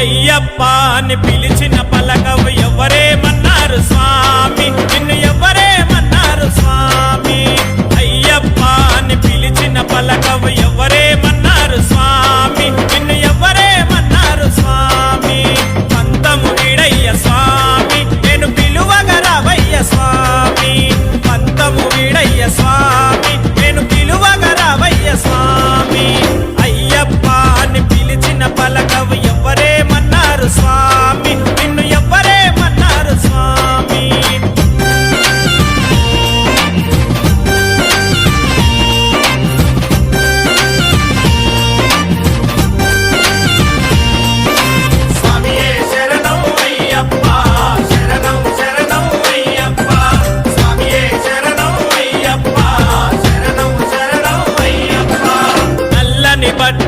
అయ్యప్ప అని పిలిచిన పలకవు